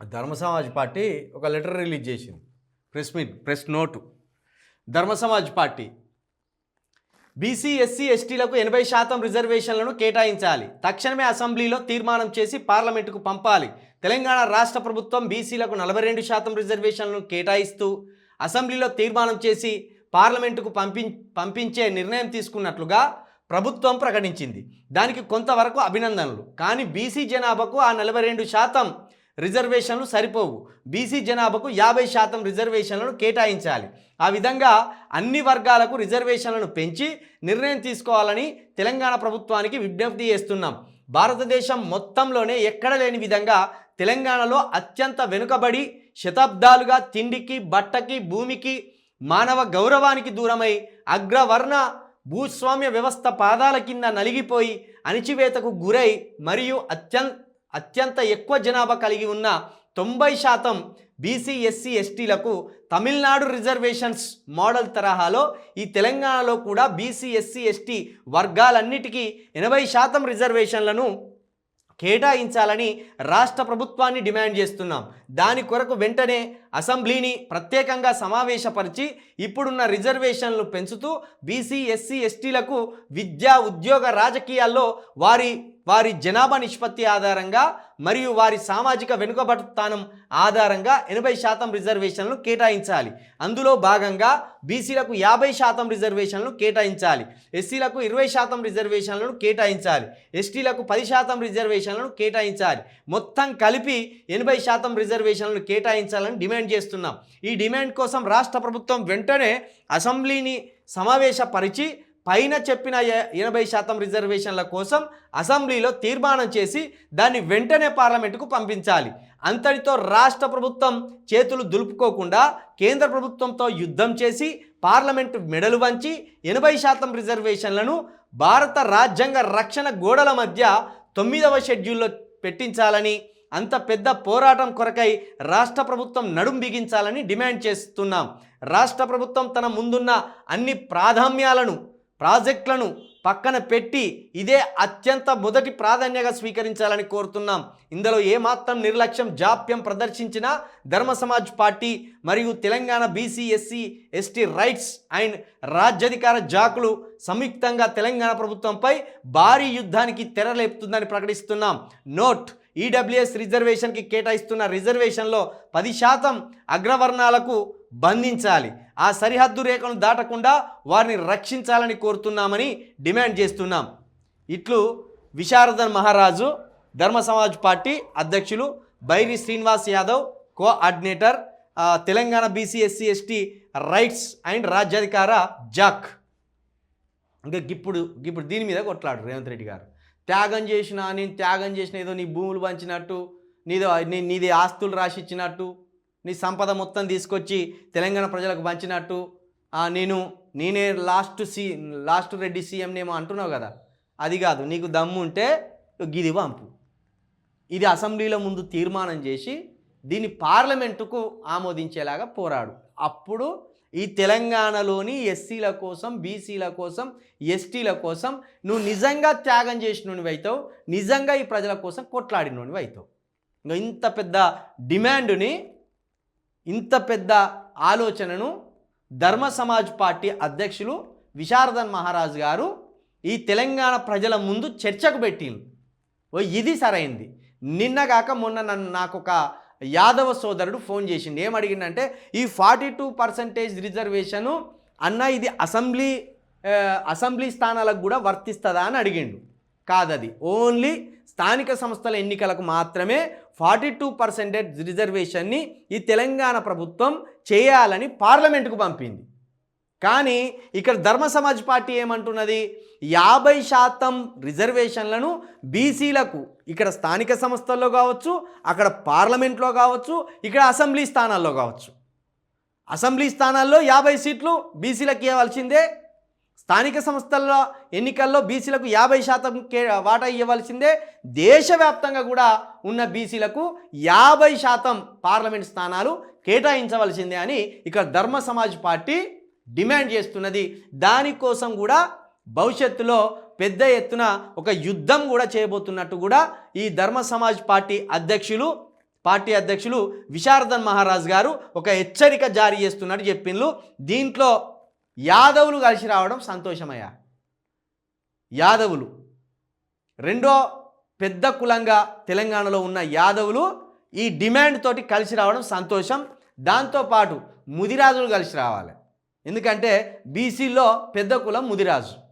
ధర్మ సమాజ్ పార్టీ ఒక letter release చేసింది. Press meet press note. Dharma Samaj party BC SC ఎస్టీలకు ఎనభై శాతం రిజర్వేషన్లను కేటాయించాలి. తక్షణమే అసెంబ్లీలో తీర్మానం చేసి పార్లమెంటుకు పంపాలి. తెలంగాణ రాష్ట్ర ప్రభుత్వం బీసీలకు నలభై రెండు శాతం రిజర్వేషన్లను కేటాయిస్తూ అసెంబ్లీలో తీర్మానం చేసి పార్లమెంటుకు పంపి పంపించే నిర్ణయం తీసుకున్నట్లుగా ప్రభుత్వం ప్రకటించింది. దానికి కొంతవరకు అభినందనలు. కానీ బీసీ జనాభాకు ఆ నలభై రెండు శాతం రిజర్వేషన్లు సరిపోవు. బీసీ జనాభాకు యాభై శాతం రిజర్వేషన్లను కేటాయించాలి. ఆ విధంగా అన్ని వర్గాలకు రిజర్వేషన్లను పెంచి నిర్ణయం తీసుకోవాలని తెలంగాణ ప్రభుత్వానికి విజ్ఞప్తి చేస్తున్నాం. భారతదేశం మొత్తంలోనే ఎక్కడ లేని విధంగా తెలంగాణలో అత్యంత వెనుకబడి శతాబ్దాలుగా తిండికి బట్టకి భూమికి మానవ గౌరవానికి దూరమై అగ్రవర్ణ భూస్వామ్య వ్యవస్థ పాదాల కింద నలిగిపోయి అణిచివేతకు గురై మరియు అత్యంత అత్యంత ఎక్కువ జనాభా కలిగి ఉన్న తొంభై శాతం బీసీ ఎస్సీ ఎస్టీలకు తమిళనాడు రిజర్వేషన్స్ మోడల్ తరహాలో ఈ తెలంగాణలో కూడా బీసీ ఎస్సీ ఎస్టీ వర్గాలన్నిటికీ ఎనభై శాతం రిజర్వేషన్లను కేటాయించాలని రాష్ట్ర ప్రభుత్వాన్ని డిమాండ్ చేస్తున్నాం. దాని కొరకు వెంటనే అసెంబ్లీని ప్రత్యేకంగా సమావేశపరిచి ఇప్పుడున్న రిజర్వేషన్లు పెంచుతూ బీసీ ఎస్సీ ఎస్టీలకు విద్యా ఉద్యోగ రాజకీయాల్లో వారి వారి జనాభా నిష్పత్తి ఆధారంగా మరియు వారి సామాజిక వెనుకబడుతానం ఆధారంగా ఎనభై శాతం రిజర్వేషన్లు కేటాయించాలి. అందులో భాగంగా బీసీలకు యాభై శాతం రిజర్వేషన్లు కేటాయించాలి. ఎస్సీలకు ఇరవై శాతం రిజర్వేషన్లను కేటాయించాలి. ఎస్టీలకు పది శాతం రిజర్వేషన్లను కేటాయించాలి. మొత్తం కలిపి ఎనభై శాతం రిజర్వేషన్లను కేటాయించాలని డిమాండ్ చేస్తున్నాం. ఈ డిమాండ్ కోసం రాష్ట్ర ప్రభుత్వం వెంటనే అసెంబ్లీని సమావేశపరిచి పైన చెప్పిన ఎనభై శాతం రిజర్వేషన్ల కోసం అసెంబ్లీలో తీర్మానం చేసి దాన్ని వెంటనే పార్లమెంటుకు పంపించాలి. అంతటితో రాష్ట్ర ప్రభుత్వం చేతులు దులుపుకోకుండా కేంద్ర ప్రభుత్వంతో యుద్ధం చేసి పార్లమెంటు మెడలు వంచి ఎనభై శాతం రిజర్వేషన్లను భారత రాజ్యాంగ రక్షణ గోడల మధ్య తొమ్మిదవ షెడ్యూల్లో పెట్టించాలని అంత పెద్ద పోరాటం కొరకై రాష్ట్ర ప్రభుత్వం నడుం బిగించాలని డిమాండ్ చేస్తున్నాం. రాష్ట్ర ప్రభుత్వం తన ముందున్న అన్ని ప్రాధాన్యాలను ప్రాజెక్టులను పక్కన పెట్టి ఇదే అత్యంత మొదటి ప్రాధాన్యగా స్వీకరించాలని కోరుతున్నాం. ఇందులో ఏమాత్రం నిర్లక్ష్యం జాప్యం ప్రదర్శించిన ధర్మ సమాజ్ పార్టీ మరియు Telangana BC SC ST rights and రాజ్యాధికార జాకులు సంయుక్తంగా తెలంగాణ ప్రభుత్వంపై భారీ యుద్ధానికి తెరలేపుతుందని ప్రకటిస్తున్నాం. నోట్ ఈడబ్ల్యూఎస్ రిజర్వేషన్కి కేటాయిస్తున్న రిజర్వేషన్లో పది శాతం అగ్రవర్ణాలకు బంధించాలి. ఆ సరిహద్దు రేఖను దాటకుండా వారిని రక్షించాలని కోరుతున్నామని డిమాండ్ చేస్తున్నాం. ఇట్లు విశారదన్ మహారాజు ధర్మ సమాజ్ పార్టీ అధ్యక్షులు Bairi Srinivas Yadav coordinator Telangana BC SC ST rights and రాజ్యాధికార జాక్. ఇంకా ఇప్పుడు ఇప్పుడు దీని మీద కొట్లాడు రేవంత్ రెడ్డి గారు. త్యాగం చేసిన నేను త్యాగం చేసిన ఏదో నీ భూములు పంచినట్టు నీదో నీ నీది ఆస్తులు రాసిచ్చినట్టు నీ సంపద మొత్తం తీసుకొచ్చి తెలంగాణ ప్రజలకు పంచినట్టు నేను నేనే లాస్ట్ సి లాస్ట్ రెడ్డి సీఎంనేమో అంటున్నావు కదా అది కాదు నీకు దమ్ము ఉంటే గిది పంపు. ఇది అసెంబ్లీలో ముందు తీర్మానం చేసి దీన్ని పార్లమెంటుకు ఆమోదించేలాగా పోరాడు. అప్పుడు ఈ తెలంగాణలోని ఎస్సీల కోసం బీసీల కోసం ఎస్టీల కోసం నువ్వు నిజంగా త్యాగం చేసినవి అవుతావు నిజంగా ఈ ప్రజల కోసం కొట్లాడినవి అవుతావు ఇంకా ఇంత పెద్ద డిమాండ్ని ఇంత పెద్ద ఆలోచనను ధర్మ సమాజ్ పార్టీ అధ్యక్షులు విశారదన్ మహారాజ్ గారు ఈ తెలంగాణ ప్రజల ముందు చర్చకు పెట్టింది ఓ ఇది సరైంది. నిన్నగాక మొన్న నన్ను నాకు ఒక యాదవ సోదరుడు ఫోన్ చేసిండు. ఏం అడిగిండంటే ఈ ఫార్టీ టూ పర్సెంటేజ్ రిజర్వేషను అన్న ఇది అసెంబ్లీ అసెంబ్లీ స్థానాలకు కూడా వర్తిస్తుందా అని అడిగిండు. కాదది. ఓన్లీ స్థానిక సంస్థల ఎన్నికలకు మాత్రమే ఫార్టీ టూ పర్సెంటేజ్ రిజర్వేషన్ని ఈ తెలంగాణ ప్రభుత్వం చేయాలని పార్లమెంటుకు పంపింది. కానీ ఇక్కడ ధర్మ సమాజ్ పార్టీ ఏమంటున్నది? యాభై శాతం రిజర్వేషన్లను బీసీలకు ఇక్కడ స్థానిక సంస్థల్లో కావచ్చు అక్కడ పార్లమెంట్లో కావచ్చు ఇక్కడ అసెంబ్లీ స్థానాల్లో కావచ్చు. అసెంబ్లీ స్థానాల్లో యాభై సీట్లు బీసీలకు ఇవ్వాల్సిందే స్థానిక సంస్థల్లో ఎన్నికల్లో బీసీలకు యాభై శాతం కే వాటా ఇవ్వాల్సిందే దేశవ్యాప్తంగా కూడా ఉన్న బీసీలకు యాభై శాతం పార్లమెంట్ స్థానాలు కేటాయించవలసిందే అని ఇక్కడ ధర్మ సమాజ్ పార్టీ డిమాండ్ చేస్తున్నది. దానికోసం కూడా భవిష్యత్తులో పెద్ద ఎత్తున ఒక యుద్ధం కూడా చేయబోతున్నట్టు కూడా ఈ ధర్మ సమాజ్ పార్టీ అధ్యక్షులు పార్టీ అధ్యక్షులు విశారదన్ మహారాజ్ గారు ఒక హెచ్చరిక జారీ చేస్తున్నట్టు చెప్పిండ్రు దీంట్లో యాదవులు కలిసి రావడం సంతోషమయ్యా. యాదవులు. రెండో పెద్ద కులంగా తెలంగాణలో ఉన్న యాదవులు ఈ డిమాండ్ తోటి కలిసి రావడం సంతోషం. దాంతోపాటు ముదిరాజులు కలిసి రావాలి. ఎందుకంటే బీసీలో పెద్ద కులం ముదిరాజు.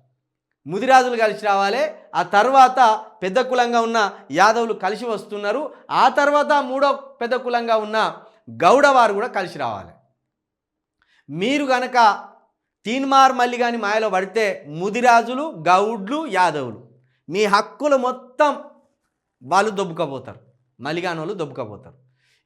ముదిరాజులు కలిసి రావాలి ఆ తర్వాత పెద్ద కులంగా ఉన్న యాదవులు కలిసి వస్తున్నారు ఆ తర్వాత మూడో పెద్ద కులంగా ఉన్న గౌడవారు కూడా కలిసి రావాలి. మీరు గనక తీన్మార్ మల్లిగాని మాయలో పడితే ముదిరాజులు గౌడ్లు యాదవులు మీ హక్కులు మొత్తం వాళ్ళు దొబ్బుకపోతారు. మలిగానోళ్ళు దొబ్బుకపోతారు.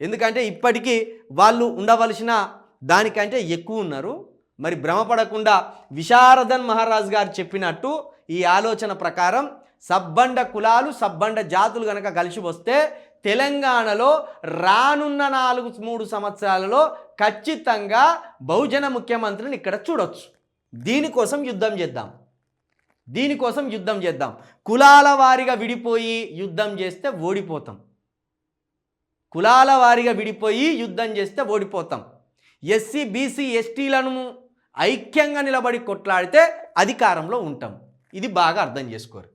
ఎందుకంటే ఇప్పటికీ వాళ్ళు ఉండవలసిన దానికంటే ఎక్కువ ఉన్నారు. మరి భ్రమపడకుండా విశారదన్ మహారాజ్ గారు చెప్పినట్టు ఈ ఆలోచన ప్రకారం సబ్బండ కులాలు సబ్బండ జాతులు గనక కలిసి వస్తే తెలంగాణలో రానున్న నాలుగు మూడు సంవత్సరాలలో ఖచ్చితంగా బహుజన ముఖ్యమంత్రిని ఇక్కడ చూడొచ్చు. దీనికోసం యుద్ధం చేద్దాం. దీనికోసం యుద్ధం చేద్దాం. కులాల వారిగా విడిపోయి యుద్ధం చేస్తే ఓడిపోతాం. కులాల వారిగా విడిపోయి యుద్ధం చేస్తే ఓడిపోతాం. ఎస్సీ బీసీ ఎస్టీలను ఐక్యంగా నిలబడి కొట్లాడితే అధికారంలో ఉంటాం. ఇది బాగా అర్థం చేసుకోరు.